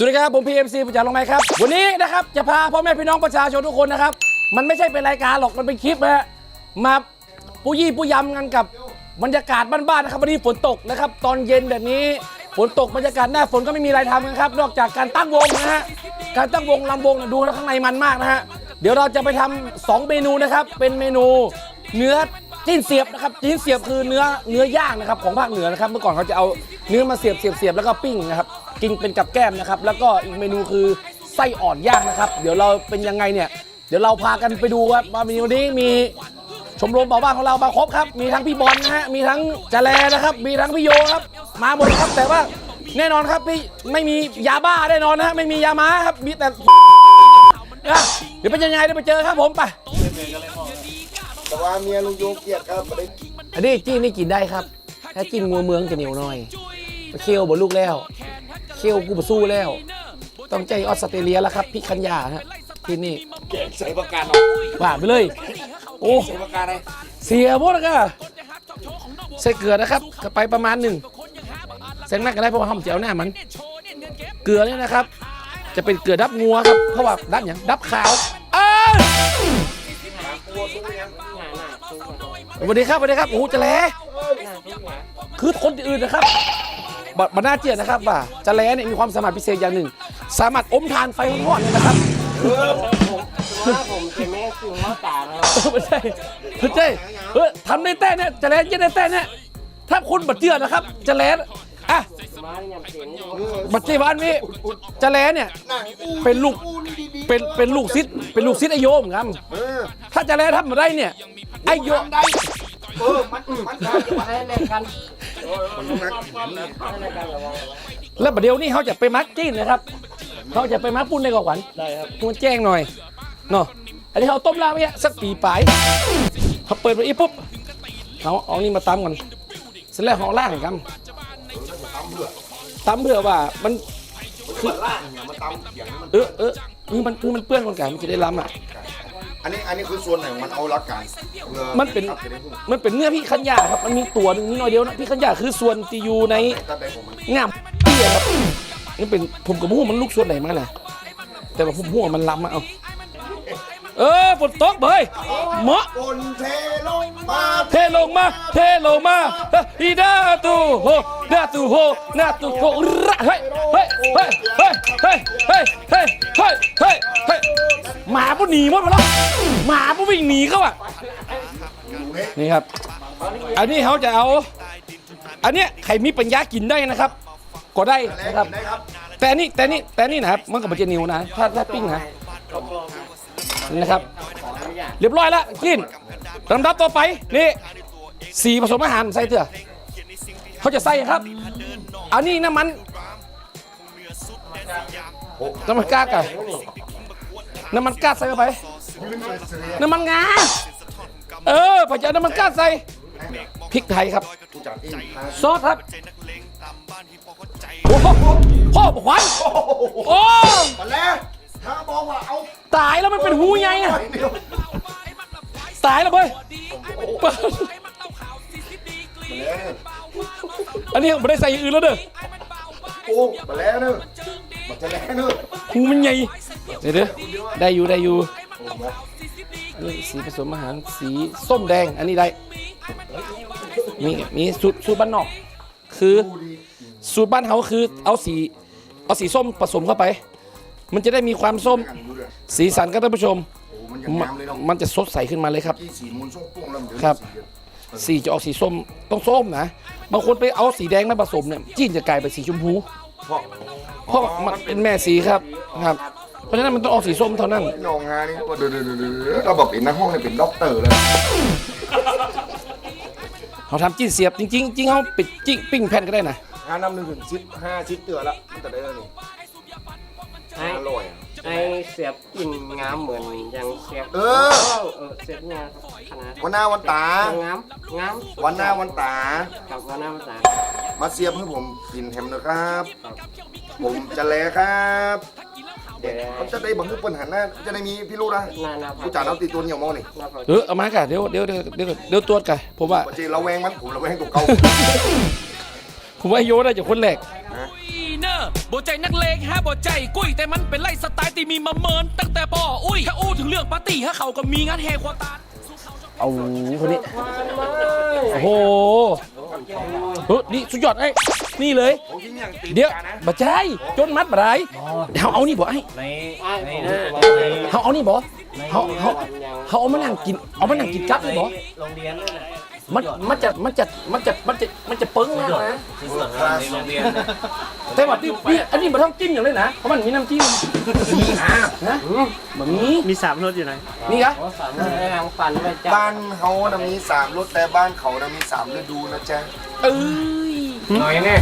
สวัสดีครับผม PMC ประจักษ์ลงไหมครับ วันนี้นะครับจะพาพ่อแม่พี่น้องประชาชนทุกคนนะครับ มันไม่ใช่เป็นรายการหรอกมันเป็นคลิปนะฮะมาปูยี่ปูยำกันกับบรรยากาศบ้านๆนะครับวันนี้ฝนตกนะครับ ตอนเย็นแบบนี้ฝนตกบรรยากาศหน้าฝนก็ไม่มีอะไรทำกันครับ นอกจากการตั้งวงนะฮะการตั้งวงลำวงเนี่ยดูแล้วข้างในมันมากนะฮะเดี๋ยวเราจะไปทำสองเมนูนะครับ เป็นเมนูเนื้อ จิ้นเสียบนะครับจิ้นเสียบคือเนื้อเนื้อย่างนะครับของภาคเหนือนะครับเมื่อก่อนเขาจะเอาเนื้อมาเสียบเสียบเสียบแล้วก็ปิ้งนะครับกินเป็นกับแก้มนะครับแล้วก็อีกเมนูคือไส้อ่อนย่างนะครับ เดี๋ยวเราเป็นยังไงเนี่ยเดี๋ยวเราพากันไปดูครับว่ามีวันนี้มีชมรมเบาบ้านของเรามาครบครับ มีทั้งพี่บอลนะฮะมีทั้งจาแลนะครับ มีทั้งพี่โยครับ มาหมดครับแต่ว่าแน่นอนครับพี่ไม่มียาบ้าแน่นอนนะฮะไม่มียาม้าครับมีแต่เดี๋ยวเป็นยังไงเดี๋ยวไปเจอครับผมไป แต่ว่าเมียลุงโยเกียดครับไม่ได้อันนี้จิ้นนี่กินได้ครับ ถ้ากินงัวเมืองจะเหนียวหน่อยเคี่ยวบนลูกแล้วเคี่ยวกูบสู้แล้ว ต้องใจออสเตรเลียแล้วครับพี่คัญญาฮะที่นี่แกงใส่ประกันผ่านไปเลย โอ้ใส่ประกันเลยเสียหมดแล้วก็ใส่เกลือนะครับก็ไปประมาณหนึ่งใส่นักก็ได้เพราะว่าห้อมเจียวหน้ามัน เกลือเนี่ยนะครับ จะเป็นเกลือดับงัวครับเพราะว่าดับอย่างดับขาวเอ้ย สวัสดีครับสวัสดีครับโอ้โหจะแลคือคนอื่นนะครับบบัน่าเจียนะครับว่าจะแลเนี่ยมีความสามารถพิเศษอย่างหนึ่ง สามารถอมทานไฟร้อนๆเลยนะครับว่าผมเป็นแม่คือมาตาแล้วเออไม่ใช่ไม่ใช่เออทำในแต่เนี่ยจะแลนยังในแต่เนี่ยถ้าคุณบัดเจือนะครับ จะแลนอะมาอย่างเสียงบัดเจบ้านนี่จะแลนเนี่ย เป็นลูกเป็นเป็นลูกซิดเป็นลูกซิดไอโยมครับเออถ้าจะแลนทำมาได้เนี่ยไอโยมได้ เออมันมันได้ให้แลกกันมันต้องนักให้แลกกันระวังแล้วประเดี๋ยวนี้เขาจะไปมักจิ้นนะครับเขาจะไปมักปุ้นในกขวัญได้ครับคุณแจ้งหน่อยเนาะอันนี้เขาต้มลาบไว้สักปีปลายเขาเปิดไปอีปุ๊บเอาเอานี่มาตำก่อนเสร็จแล้วเขาล่างกันตำเพื่อว่ามันคือล่างเนี่ยมันตำเขียงมันเออเออนี่มันคือมันเปื้อนคนกันมันจะได้ล้ำอะ อันนี้อันนี้คือส่วนไหนของมันเอาหลักการเออมันเป็น ครับจะได้พูดมันเป็นเนื้อพี่ขันยาครับ มันมีตัวหนึงนิดหน่อยเดียวนะพี่ขันยาคือส่วนที่อยู่ในตัดได้ของมันง่ามเปี้ยครับนี่เป็นผมกับหูมันลูกส่วนไหนมาแหละแต่ว่าผมหัวมันล้ำอะเอา เออฝนตกเบยเหมาะบนเทลงมาเทลงมาเทลงมาอีดาตูโฮดาตูโฮนาตูโฮระเฮ้ยเฮ้ยเฮ้ยเฮ้ยเฮ้ยเฮ้ยเฮ้ยเฮ้ยเฮ้ยเฮ้ยหมาปุ๊หนีหมดไปแล้วหมาปุ๊วิ่งหนีเขาอะนี่ครับ อันนี้เขาจะเอา อันเนี้ยใครมีปัญญากินได้นะครับ ก็ได้แล้วนะครับได้ครับ แต่อันนี่แต่นี่แต่นี่นะครับมันกับมันจะเหนียวนะ ถ้าถ้าปิ้งนะ นี่นะครับ เรียบร้อยแล้วกินลำดับต่อไปนี่สีผสมอาหารใส่เถอะเขาจะใส่ครับ อันนี้น้ำมันน้ำมันกากอะน้ำมันกาดใส่เข้าไป น้ำมันงา เออพอจะเอาน้ำมันกาดใส่พริกไทยครับ ซอสครับโอ้โหพ่อบอกขวัญโอ้มาแล้วถ้าบอกว่าเอา ตายแล้วมันเป็นหูไงอะไปเดียวตายแล้วเว้ยเปิดมาแล้วอันนี้ไม่ได้ใส่อย่างอื่นแล้วเด้อโอ้มาแล้วเนอะมาจะแล้วเนอะหูมันใหญ่เดี๋ยวเด้อได้อยู่ได้อยู่อันนี่สีผสมอาหารสีส้มแดงอันนี้ได้มีมีสูตรสูตรบ้านนอก คือสูตรบ้านเขาคือเอาสีเอาสีส้มผสมเข้าไป มันจะได้มีความส้มกันดูเลยสีสันก็ท่านผู้ชม โอ้มันยังมันงามเลยเนาะมันจะสดใสขึ้นมาเลยครับกี่สีมูลส้มปุ้งแล้วมันเดี๋ยวครับสีเดียวสีจะออกสีส้มต้องส้มนะบางคนไปเอาสีแดงมาผสมเนี่ยจีนจะกลายเป็นสีชมพู เพราะเพราะมันเป็นแม่สีครับครับ เพราะฉะนั้นมันต้องออกสีส้มเท่านั้น น้องฮานี่ตัวเดือดเดือดเดือดเราบอกเป็นนักห้องเนี่ยเป็นด็อกเตอร์เลยเขาทำจิ้นเสียบจริงๆจริงเขาปิดจิ้งปิ้งแผ่นก็ได้นะ ห้านำหนึ่งถึงสิบห้าชิดเตือละมันจะได้แล้วนี่ให้ อร่อยอะให้เสียบกินงามเหมือนอย่างเสียบเออ เออเสียบงามขนาดวันหน้าวันตา งามงามวันหน้าวันตา กับวันหน้าวันตามาเสียบให้ผมกินแฮมนะครับ ผมจะแลครับเดี๋ยวมันจะได้บังคับปัญหาหน้าจะได้มีพี่รู้นะหน้าหน้าผู้จ่าเอาตีตัวเหนียวมอนี่หน้าพอเออเอามาค่ะเดี๋ยวเดี๋ยวเดี๋ยวเดี๋ยวเดี๋ยวตรวจกันผมว่าปจีระแวงมันผมระแวงตัวเก่าผมว่าไอ้โยน่าจะคนแรกนะเน อร์โบใจนักเลงฮะโบใจกุ้ยแต่มันเป็นไล่สไตล์ที่มีมาเมินตั้งแต่บ่ออุ้ยถ้าอู้ถึงเรื่องปาร์ตี้ฮะเขาก็มีงานแห่ควาตาเอาคนนี้โอ้โหเฮ้ยนี่สุดยอดไอ้นี่เลย เดี๋ยวบัใจายจนมัดบัไรเขาเอานี่บ่ไอ้ในในเด้อเขาเอานี่บ่เขาเขาเขาเอามานั่งกินเอามานั่งกินกับนี่บ่โรงเรียนนั่นแหละ มันมันจะมันจะมันจะมันจะมันจะปึ้งมากนะที่สุดในโรงเรียนแต่ว่าที่นี่อันนี้มันต้องจิ้มอย่างเลยนะเพราะมันมีน้ำจิ้มนะแบบนี้มีสามรถอยู่ไหนนี่ครับโอ้สามารถทางฟันไปจับบ้านเขานะมีสามรถแต่บ้านเขานะมีสามฤดูนะจ๊ะเอ้ยหน่อยเนี่ย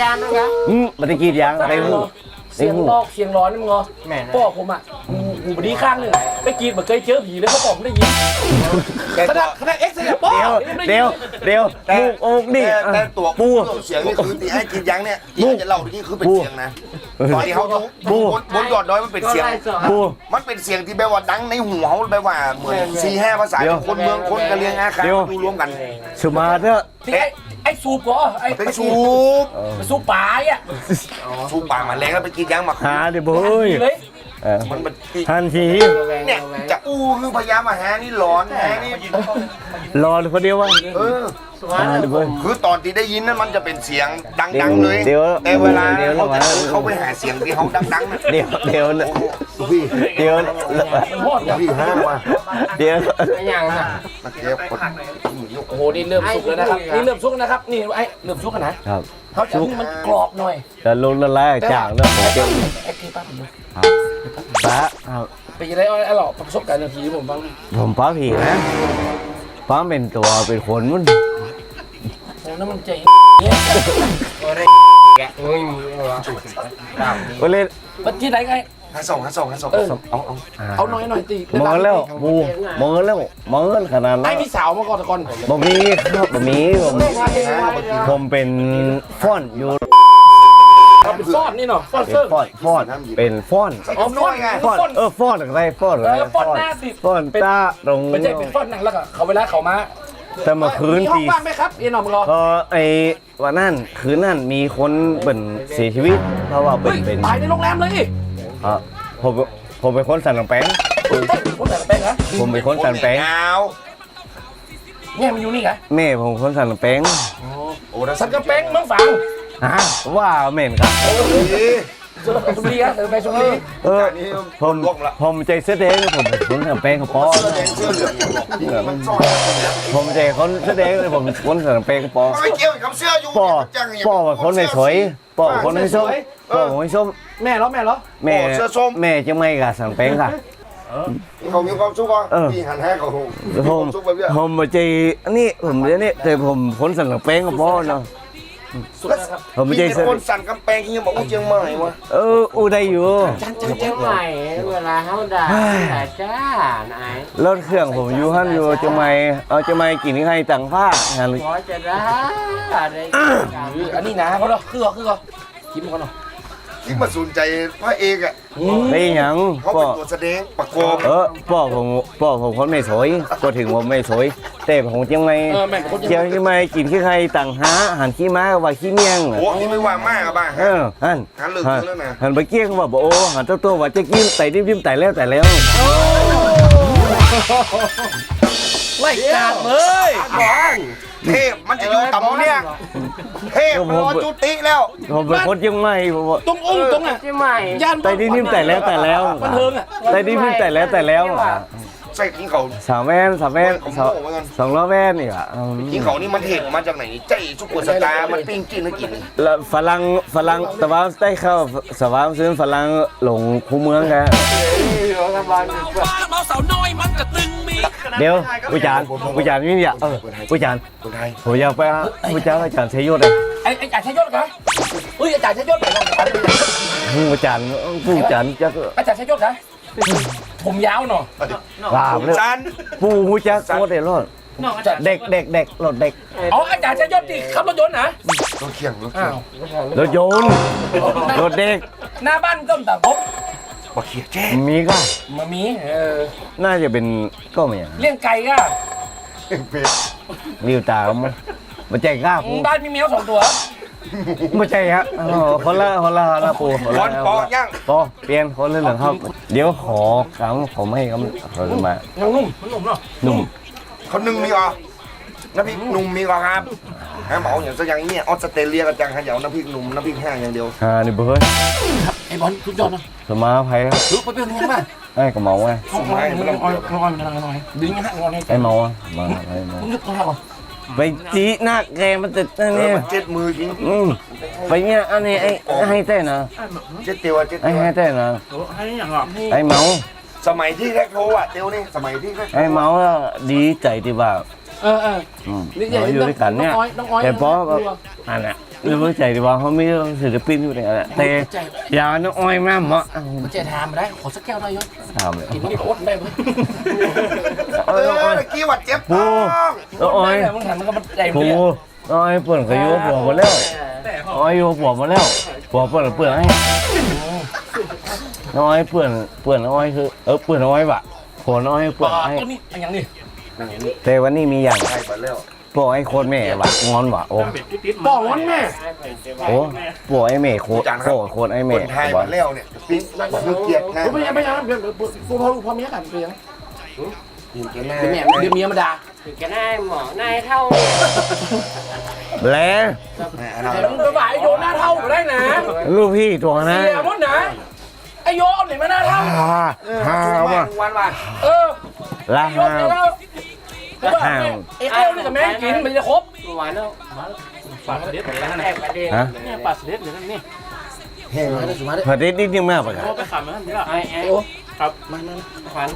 ยานนะครับอืมมันตะกี้ยางไปหูเสียงลอกเสียงร้อนนี่มึงเหรอแม่นะพ่อผมอะกูกูบดีข้างหนึ่งไปกินแบบเคยเจอผีเลยเขาบอกไม่ได้ยินขนาดขนาดเอ็กซ์เนี่ยพ่อเดี๋ยวเดี๋ยวเดี๋ยวมูกโอกนี่แต่แต่ตัวปูตัวเสียงนี่คือตีไอ้กินยังเนี่ยที่ไอ้จะเล่าที่นี่คือเป็นเสียงนะตอนที่เขาอยู่ปู บนบนยอดดอยมันเป็นเสียง ปู มันเป็นเสียงที่แบบว่าดังในหูเขาแบบว่าเหมือนสี่ห้าภาษาเดี๋ยว คนเมืองคนกะเลียงอาคาเดี๋ยว ดูรวมกัน สมาเถอะที่ไอ้ไอ้สูบก็ไอ้เป็นสูบ ไปสูบปลายอะ สูบป่ามาแรงแล้วไปกินยังมาหาเดี๋ยวเฮ้ย เลย เออมันมันทันทีเนี่ยจะอู้คือพยายามมาหานี่หลอนหานี่รอคนเดียวว่าเออหาเดี๋ยวเว้ยคือตอนที่ได้ยินนั้นมันจะเป็นเสียงดังๆเลยเดี๋ยวแต่เวลาเดี๋ยวเขาจะเดี๋ยวเขาไปหาเสียงที่เขาดังๆนะเดี๋ยวเดี๋ยวนะพี่เดี๋ยวโคตรอะพี่ห้าว่ะเดี๋ยวอย่างน่ะนักเก็บคนโอ้โหนี่เริ่มสุกแล้วนะครับนี่เริ่มสุกแล้วนะครับนี่ไอ้เริ่มสุกกันนะครับ เขาจะให้มันกรอบหน่อยจะลงละลายจางแล้วผมจะไอ้พี่ป้าผมดูปะเอาไปยังไงไอ้หลอกประสบการณ์เรื่องผีผมฟังผมป้าผีนะป้าเป็นตัวเป็นคนมันโอ้นั่นมันใจเนี่ยโอ้ได้แกะมึงวะดาวดีก็เล่นมันที่ไหนไง ห้าสองห้าสองห้าสองเออ เอาเอาเอาหน่อยหน่อยตีมองแล้วบูมองแล้วมองขนาดไอ้นั้นมีสาวมาก่อนตะกอนบ่มีครับบ่มีผมผมเป็นฟอนต์อยู่เราเป็นฟอนนี่เนาะฟอนเป็นเซิร์ฟฟอนต์ฟอนต์เป็นฟอนต์อ๋อฟอนไงฟอนต์เออฟอนต์อะไรฟอนต์อะไรเออฟอนต์หน้าสิฟอนต์ตาตรงไม่ใช่เป็นฟอนนั่งแล้วก็เขาเวลาเขามาแต่เมื่อคืนมีห้องตี ว่างไหมครับเอ็นหนอมรอก็ไอ้วันนั้นคืนนั้นมีคนเป็นเสียชีวิต เพราะว่าเป็เฮ้นยเป็นตายในโรงแรมเลย อะผมผมเป็นคนสั่นกำแพงเฮ้ยคนแต่ละแป้งนะผมเป็นคนสั่นกำแพงยาวเนี่ยมันอยู่นี่ไงแม่ผมคนสั่นกำแพงโอ้ถ้าสันกระแป้งเมืองฝังฮะว่าเหม็นครับดีสุพรรณบุรีอะเออไปชลบุรีเออจากนี้ผมล่วงละผมใจเสื้อแดงผมเป็นคนสั่นกำแพงกับปอเสื้อแดงเสื้อเหลืองอย่างบอกมันซ่อนผมใจคนเสื้อแดงเลยผมเป็นคนสั่นกำแพงกับปอไม่เกี่ยวกับเสื้ออยู่ป่อจังอย่างป่อเป็นคนไม่สวยป่อเป็นคนไม่ส้มป่อเป็นคนไม่ส้ม แม่เหรอแม่เหรอ แม่แม่จะไม่กับสั่งแป้งค่ะ เขามีความสุขอะเออ พี่หันให้เขามีผความมสุขแบบเนี้ยผมมาใจอันนี้ผมเดี๋ยวนี้แต่ผมคนสั่งแป้งกับพ่อเนาะสุดแล้วครับผมไม่พี่ใจเป็นคนสั่นกำแพงที่ยังบอกว่าเชียงใหม่วะเอออู้ได้อยู่จันจันเชีจัยนงใหม่เวลาเขาด่าด่าจ้านายรถเครื่องผมอยู่ฮั่นอยู่จะไม่เอาจะไม่กินให้ตังผ้าหันขอจะได้อะไรอันนี้นะเขาเนาะคือเขาคือเขากินมันก่อนเนาะ ที่มาสนใจพระเอกอะได้หยังเขาพ่เป็อนตัวแสดงประกอบเออพ่อผมพ่อผมคนไม่สวยก็ถึงผมไม่สวยแต่ผมจะไม่เออแม่เป็นคนเจียวจะไม่กินขี้ใครต่างหาหันขี้ม้าว่าขี้เมียงโอ้ที่ไม่ว่างมากอะบ้าง เออหันหันเลิกหันแล้วนะ หันไปเกี้ยงว่าบอกโอ้หันเจ้าตัวว่าจะกินไต่ริมริมไต่แล้วไต่แล้วไล่กาดเลย เทพมันจะอยู่ต่ำเนี่ยเทพมันรอจุติแล้วผมเป็นคนเชียงใหม่ผมบอกตรงอุ้งตรงอะเชียงใหม่ย่านไต่ริมริมไต่แล้วไต่แล้วบันเทิงอะไต่ริมริมไต่แล้วไต่แล้วใส่กินเขาสามแว่นสามแว่นผมสองโง่เหมือนกันสองล้อแว่นนี่อะอืมกินเขานี่มันเห็นมาจากไหนนี่ใจชุกปวดสตาร์มันปิ้งกินแล้วกินแล้วฝรั่งฝรั่งแต่ว่าได้เข้าสวามซื้อฝรั่งหลงคูเมืองกันฟ้าเมาสาวน้อยมันกระตึงมี เดี๋ยวผู้จารย์ผู้จารย์นี่เนี่ยเออผู้จารย์คนไทยผมอยากไปหาผู้จารย์อาจารย์เชยยศเลยไอ้ไอ้อาจารย์ชัยยศเหรอเฮ้ยอาจารย์ชัยยศไหนลองถามดูผู้จารย์ผู้จารย์จะอาจารย์ชัยยศนะผมยาวหน่อยลาบเลยจันผู้ผู้จักโคตรเด็ดรถเด็กเด็กเด็กรถเด็กอ๋ออาจารย์ชัยยศดิขับรถยนต์นะรถเคียงรถอ้าวรถยนต์รถเด็ก หน้าบ้านต้นตาคบ บักเขียแจ้มีก็มามีเออน่าจะเป็นก็ไม่อย่างเลี้ยงไก่ก็เป็ดริวตามันมันใจกล้าอืพูมบ้านมีแมวสองตัวไม่ใช่ครับอ๋อคนละคนละคนละปูคนบละอลปอยังปอเปลี่ยนคนละเหลืองครับ เดี๋ยวขอกำผมให้กำเขามายังนุ่มมันนุ่มเนาะนุ่มเขานึ่งมีก่อน้ำพริกหนุ่มมีก่อครับฮะเหมาอย่างซะอย่างนี้ออสเตรเลียกันจังฮะเดี๋ยวน้ำพริกหนุ่มน้ำพริกแห้งอย่างเดียวอ่านี่เบิร์ดครับ ไอ้บอลทุกยอดเนาะสมาภัยครับลุกไปเป็นยังไงบ้างไอ้กระเมาไงน้องอ้อยน้องอ้อยน้องอ้อยน้องอ้อยดึงยังไงน้องอ้อยไอ้เมาอะมาไอ้เมามึงนึกตรงไหนก่อนไปจีหน้าแกมันติดอันเอนี้อมันเจ็ดมือจริงอืมไปเนี่ยอันนี้ไอ้ให้เต้นนะเจ็ดเตียวอะเจ็ดไอ้เตียวให้เต้นนะให้อย่างอะไอ้เมาสมัยที่แรกโทรอะเตียวนี่สมัยที่แรกโทรไอ้เมาอะดีใจที่ว่าเออเอออืมนี่ใหญ่เราอยู่ด้วยกันเนี่ยน้องอ้อยน้อ งอ้อยแต่เพราะว่าอันน่ะรู้ใจดีว่าเขามีศิลปินอยู่ในนั้นแต่อยาน้องอ้อยมากเหมาะมันจะทำมาได้ขอสักแก้วได้ยศถามเลยกินมันโคตรได้ไหมเอเอ้ยน้องอ้อยอเมื่อกี้วัดเจ็บปูท้องน้องอ้อยมึงหันมันก็มันใหญ่ปูน้องอ้อยเปิดกระยุผัวหมดแล้วอ้อยอยู่ผัวหมดแล้วผัวเปิดเปิดให้น้องอ้อยเปิดเปิดน้องอ้อยคือเออเปิดน้องอ้อยบะผัวน้องอ้อยปเปิอดให้ตัวนี้อันยังนี่นั่งอย่างนี้แต่วันนี้มีอย่างใช่ไปแล้ว พวกไอ้โคตรแม่บะงอนบะโอ้ปองวันแม่โอ้พวกไอ้แม่โคตรโคตรโคตรไอ้คแม่นไทยมาแล้วเนี่ยปิ๊งคือเกียรตินะกูไม่ยังไม่ยังเดี๋ยวกูพอพอเมียกันเปลี่ยนอยู่กันหน้าเดี๋ยวแม่เดี๋ยวเมียมาด่าถึงแกนายหมอนายเท่าแล้วแม่เอาแต่มึงไปบ่ายโยนหน้าเท่าได้นะลูกพี่ตัวนะเสียมดนะไอโยนไหนมาหน้าเท่าฮ่าฮ่าว่ะวันว่ะเออละไอโยฮ่า นเนี่ยเราไอ้เอลนี่กับแม่กินมันจะครบหวานแล้วปากเด็ดเลยนะแอบประเด็นฮะ เนี่ยปากเด็ดเลยนั่นนี่แห้งมาดิสุมาดิพอดีนิดนึงมากปะครับไปขำมันนี่ละไอ้ไอ้โอ้ครับมามาขวัญ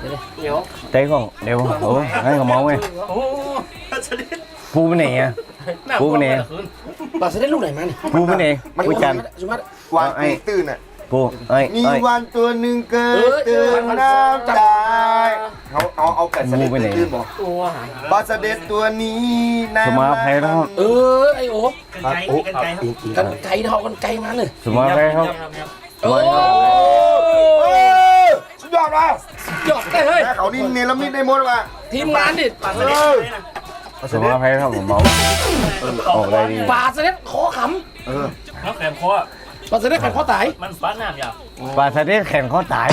เดี๋ยวใจของเดี๋ยวโอ้ให้เขาเมาไงโอ้พูดไปไหนอะพูดไปไหนปาเสด็จลูกไหนมานี่พูดไปไหนพูดกันสุมาดิวางตีตื้นอะ พูดไอ้มีไอ้วันตัวหนึ่งเกิดตื่นน้ำตาเขาเอาเอาแก่เสด็จตื้นบอกตัวหาปลาเสด็จตัวนี้น้ำสมาภัยแล้ว เออไอโอ้โอ้กันไก่เท่ากันไก่มาเนี่ยสมาภัยเขาโอ้เออสุดยอดว่ะยอดได้เฮ้ยแม่เขานี่เนรมิตได้หมดว่ะทีมงานดิเออสมาภัยครับผมเมาออกอะไรดีปาเสด็จคอขเออน้ำแข็งคอำปาเสด็จแข่งข้อตายมันฟ้าน้ำยาวปลาทะเลแข่งเขาตาย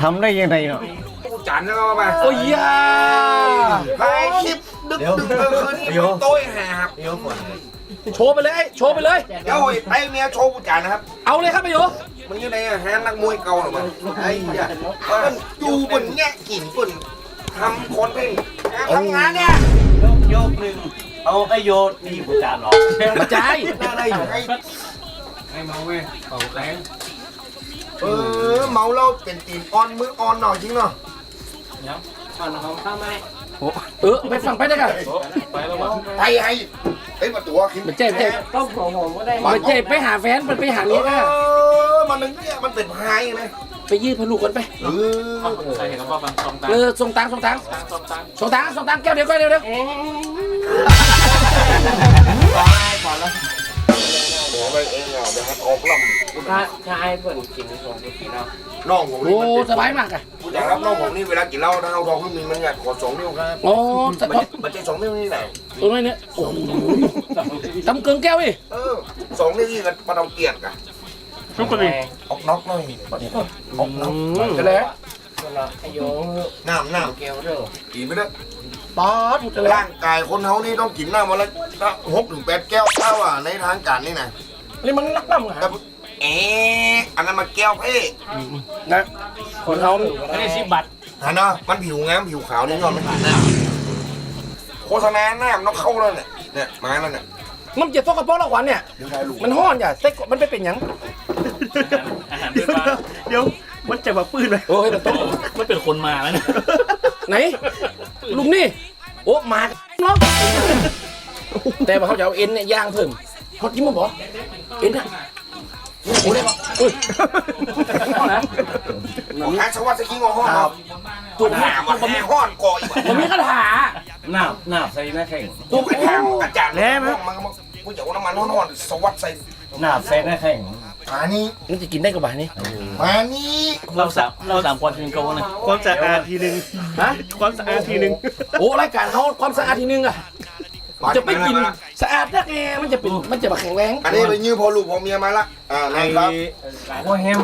ทำได้ยังไงเนาะจานแล้วก็มาโอ้ยยาถ่ายคลิปดึกดึกเออคืนนี้เป็นโต้ยหาครับโชว์ไปเลย โชว์ไปเลยเดี๋ยวไอ้เมียโชว์ผู้จานนะครับ เอาเลยครับไอโยมันอยู่ในแฮนนักมวยเก่าหรอมันไอ้เหี้ยมันอยู่บนแง่กิ่งบนทำคนเป็นทำงานเนี่ยโยกหนึ่งเอาไอโยนนี่ผู้จานหรอมาใจายน่าได้อยู่ให้ ไอเมาเว้ยเป่าแรงเออเมาเราเป็นตีนอ่อนมืออ่อนหน่อยจริงเนาะยังฟันของข้าไม่เออไปฟังไปได้กันไปแล้วมั้งไปให้ไอ้ประตูคิมมาเจ็บเจ็บต้องของผมก็ได้มาเจ็บไปหาแฟนมันไปหาเอเมียกันอมันนึงเนี่ยมันเป็นพายนะไปยืดพลูกกันไปเออใส่เห็นกับพ่อบางตองตาเออส่งตังค์ส่งตังค์ตองตาส่งตังค์ส่งตังค์แก้วเดียวก็เดียวเดียว ถ้าถ้าไอ้เปิดกินของกินเอาน้องผมโอ้นี่มันสบายมากอะผู้ใหญ่ครับน้องผมนี่เวลากินเหล้าถ้าเอาทองขึ้นมีมันอยากขอสองนิ้วครับโอ้สมันบายมันจะสองนิ้วนี่ไหนตรงนี้เนี่ยโอ้โหตำเกลืองแก้วดิเออสองนิ้วนี่กันมาเอาเกียรติกันทุกคนเลยออกน็อกหน่อยออกน็อกจะเลยไอโยน้ำน้ำ เกลียวเด้อกินไม่ได้ป๊อดจะเลยร่างกายคนเขานี่ต้องกินน้ำวันละหกถึงแปดแก้วถ้าว่าในทางการนี่นะนี่มันนักตั้มแต่อะ เอ๊ะอันนั้นมาแก้วเพ่นะคนเขาไม่ได้สิบบาทฮะเนาะมันผิวงามผิวขาวนี่ยอดไม่กินน้ำโฆษณาหน้ามันต้องเข้าแล้วเนี่ยเนี่ยมาแล้วเนี่ยมันเจ็บตัวกระเพาะละวันเนี่ยเดี๋ยวได้ลูกมันห้อนอย่าเซ็กมันไปเป็นหยังอาหารด้วยว่าเดี๋ยวมันจะมาปืนเลยโอ้ยมันต้องมันเป็นคนมาแล้วนะไหนลุงนี่โอ้มาเนาะแต่ว่าเขาจะเอาเอ็นเนี่ยย่างเพิ่มเขาจิ้มมาบอกเอ็นอะโอุ้ยเอานะผมหาชาวบ้านสกิงอห้องครับตัวหนามันมีห้อนก่ออีกมันมีคาถาหน้าหน้าใส่หน้าแข่งตัวกระถางอาจารย์แล้วมันมันกูจะเอาน้ำมันห้อนๆสวัสดใส่หน้าใส่หน้าแข่งมานี่มันจะกินได้กับบ่านี้มานี่เราสามเราสามคนถึงเขานะความสะอาดทีหนึ่งฮะความสะอาดทีหนึ่งโอ้รายการเขาความสะอาดทีนึงอะ จะไม่กินสะอาดนักไงมันจะเป็นมันจะแบบแข็งแรงอันนี้ไปยืมพอลูกพอเมียมาละอ่าไอ้นะครับหัวแฮม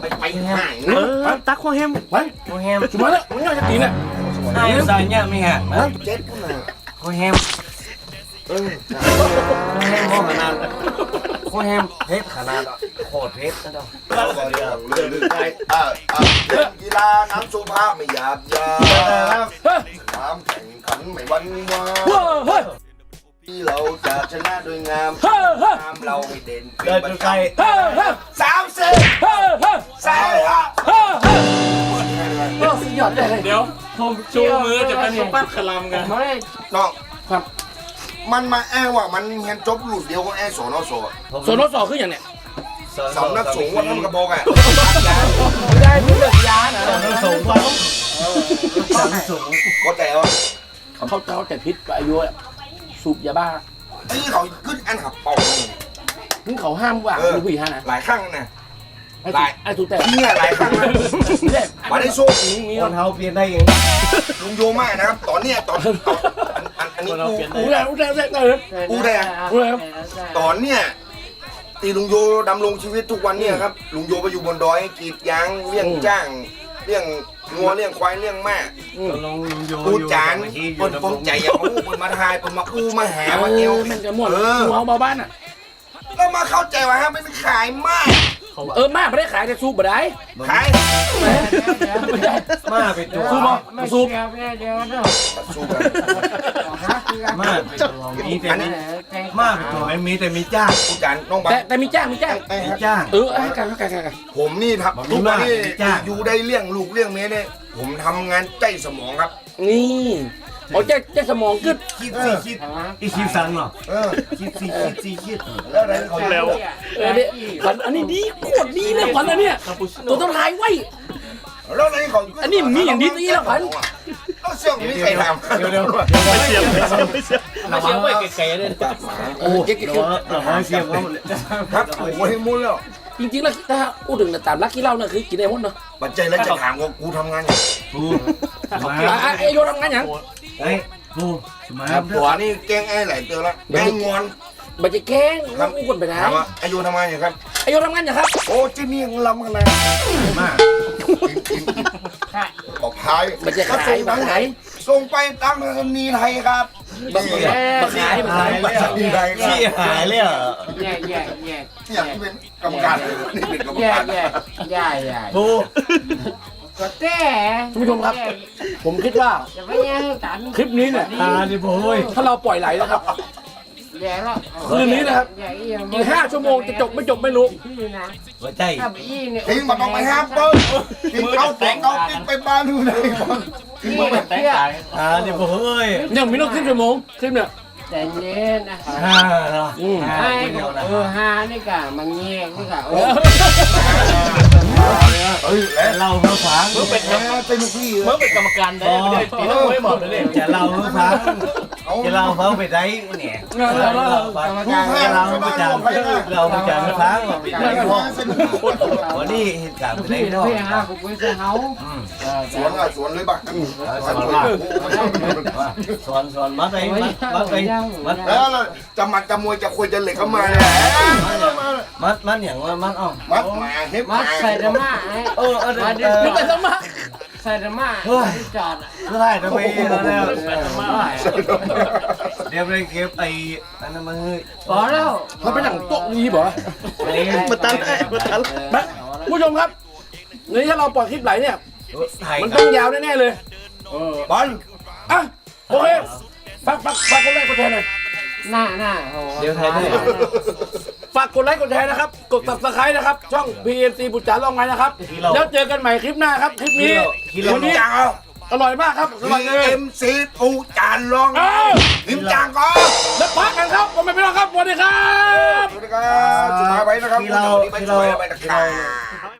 ไปไปห่างเออตักข้อแฮมไปหัวแฮมสมมติแล้วมันก็จะกินอะไอ้ใส่เนี่ยมีฮะเจ็ดคนน่ะหัวแฮมเออหัวแฮมโคขนาดหัวแฮมเพชรขนาดโคตรเพชรนะจ๊ะเราก็เรื่องเรื่องไปอ่าอ่าเล่นกีฬาน้ำสุภาพไม่หยาบยาเฮ้ยความแข่งขันไม่หวันไหวเฮ้ยเฮ้ย ที่เราจะชนะโดยงามเฮ้ยเฮ้ยงามเราไม่เด่นเดินดูไกลเฮ้ยเฮ้ยสามสิบเฮ้ยเฮ้ยสามสิบเฮ้ยเฮ้ยโอ้สุดยอดเลยเดี๋ยวผมชูมือจะเป็นสปัดคลำกันไม่น้องครับ มันมาอ้างว่ามันเรียนจบหลุดเดียวก็แอ้สอนอสอส่วนรถสอบคืออย่างเนี้ยสำนักสงฆ์วัดน้ำกระบอกอะไม่ได้ไม่เลือกยานะสูงกว่าสามสูงก็แต่ว่าเขาเขาเขาแต่พิษอายุอะ สูบยาบ้าที่เขาขึ้นอันขับเป่าถึงเขาห้ามว่าลูกผู้หญิงห้านะหลายครั้งนะ ไอ้ถูกไอ้ถูกแต่เนี่ยหลายครั้งนะ เนี่ยมาได้โชคมีมีคนเฮาเปลี่ยนได้เองลุงโยมากนะครับ ตอนเนี้ยตอนอันอันอันนี้กูกูได้กูได้กูได้กูได้กูได้อะตอนเนี้ยตีลุงโยดำรงชีวิตทุกวันเนี่ยครับ ลุงโยไปอยู่บนดอยกรีดยางเลี้ยงจ้าง เลี้ยงงัวเลี้ยงควายเลี้ยงม้าลงโยปูจานปนปนใจอย่างอู้ปนมาทายปนมาอู้มาหามาเอวแม่งจะม่วนเออกูเอามาบ้านอะแล้วมาเข้าใจว่าฮะเป็นขายมากเออมาไม่ได้ขายแต่สูบบ่ได้ขายไม่ได้มาเป็นตัวสูบบ่ไม่สูบเกี่ยวไม่เดียวเนาะสู้กันหาคือกันมาเป็นตัวมีแต่อันนี้มาเป็นตัวไม่มีแต่มีจ้างปูจานน้องบังแต่แต่มีจ้างมีจ้างไอ้มีฮะจ้าง เออไอ้กันกันกันกันผมนี่ครับบอกทุกวันนี้มีมากจ้ะอยู่ได้เลี้ยงลูกเลี้ยงเมียเนี่ยผมทำงานใจสมองครับ นี่โอ้เจ๊เจ๊สมองกึดคิดสี่คิดอีคิดสันเหรอเออคิดสี่คิดสี่คิดแล้วอะไรเขาแล้ว เออเนี่ยขวัญอันนี้ดีโคตรดีเลยขวัญอันเนี้ยตัวต้องถ่ายไว้ แล้วอะไรเขาอันนี้มีอย่างนี้นี่แล้วขวัญ ต้องเชื่อมนี่ใครทำเดี๋ยวเดี๋ยวไม่เสียบไม่เสียบไม่เสียบระวังว่าเก๋ๆเลยจับหมาเออเจ๊ระวังระวังเสียบเขาครับโอ้ยมุนแล้วจริงๆแล้วถ้าพูดถึงตามรักที่เล่าเนี่ยคือกินได้หมดเนาะปัจจัยแล้วจะถามว่ากูทำงานอย่างปูมาอะอะไอโยทำงานอย่างเฮ้ยปูมาหัวนี่แกล้งไอ้หลายเตือนละแกล้งงอน บัจจะแกล้งแล้วอู้คนไปไหนถามว่าอายุทำงานอย่างครับไอโยทำงานอย่างครับโอ้เจนี่ยังลำขนาดมาบอกพายบัจจะขายบัจขายส่งไปตั้งสนีไทยครับบัจขายบัจขายสนีไทยขี้หายเลยเหรอแย่แย่แย่อย่างที่เป็นกรรมการเลยนี่เป็นกรรมแย่การแย่แย่แย่ปูก็แต่ท่านผู้ชมครับ ผมคิดว่า จะไม่แย่กันคลิปนี้เนี่ยตาดิปูเว้ยถ้าเราปล่อยไหลนะครับ แย่แล้วคืนนี้นะครับอีกห้าชั่วโมงจะจบไม่จบไม่รู้ พี่นะหัวใจ ถ้าพี่เนี่ยทิ้งมันต้องไปห้ามเปิ้ลทิ้งเอาแตงเอาติ๊กไปบ้านดูเลยบ้างพี่เนี่ยเชื่อตาดิปูเว้ยยังมีต้องคลิปชั่วโมงคลิปเนี่ยแต่เย็นนะฮ่าเนาะไอ้เออฮานี่กะมันแย่นี่กะเออเฮ้ยแล้วเราเพื่อฟังแหมเป็นพี่เมื่อเป็นกรรมการได้ไม่ได้ตีนักมวยบอกเลยจะเราเพื่อฟัง จะเราเพื่อไปได้เนี่ยกรรมการจะเราไปจังเราไปจังฟังไปได้พ่อวันนี้เหตุการณ์ไปได้พี่พ่อพี่ฮะกูไปซื้อเฮาสวนอะสวนเลยบ้างสอนมาสอนสอนมัดไปมัดไปมัดแล้วจะมัดจะมวยจะคุยจะเหล็กเข้ามาเลยมัดมัดอย่างว่ามัดอ่อมัดมาเฮ็บมามาใส่ดมาไอ้เออเออมาดิเออมึงไป สมัครใส่ดมาที่จอดเท่าไหร่ทำไมแล้วเนี่ยเดี๋ยวไปเก็บไอ้อันนั้นมาเฮ้ยพอแล้วมันเป็นหนังโต๊ะนี้บ่มาตันได้มาตันนะผู้ชมครับ นี่ถ้าเราปล่อยคลิปไหลเนี่ย ถ่ายมันต้องยาวแน่ๆเลย บอล อะ โอเคฝากฝากฝากกดไลค์กดแชร์หน่อย หน้าหน้าโอ้เดี๋ยวถ่ายได้ฝากกดไลค์กดแชร์นะครับ กด subscribe นะครับ ช่อง PMC บุตรจารลองไงนะครับแล้วเจอกันใหม่คลิปหน้าครับ คลิปนี้คิโลวันนี้จางเอาอร่อยมากครับสวัสดีเอ็มซีปูจานลองเอ้าลิมจางก็แล้วพักกันครับผมไม่ไปแล้วครับสวัสดีครับ สวัสดีครับสุดท้ายไว้นะครับที่เราไปที่ช่เราวยไปตะที่กาเราร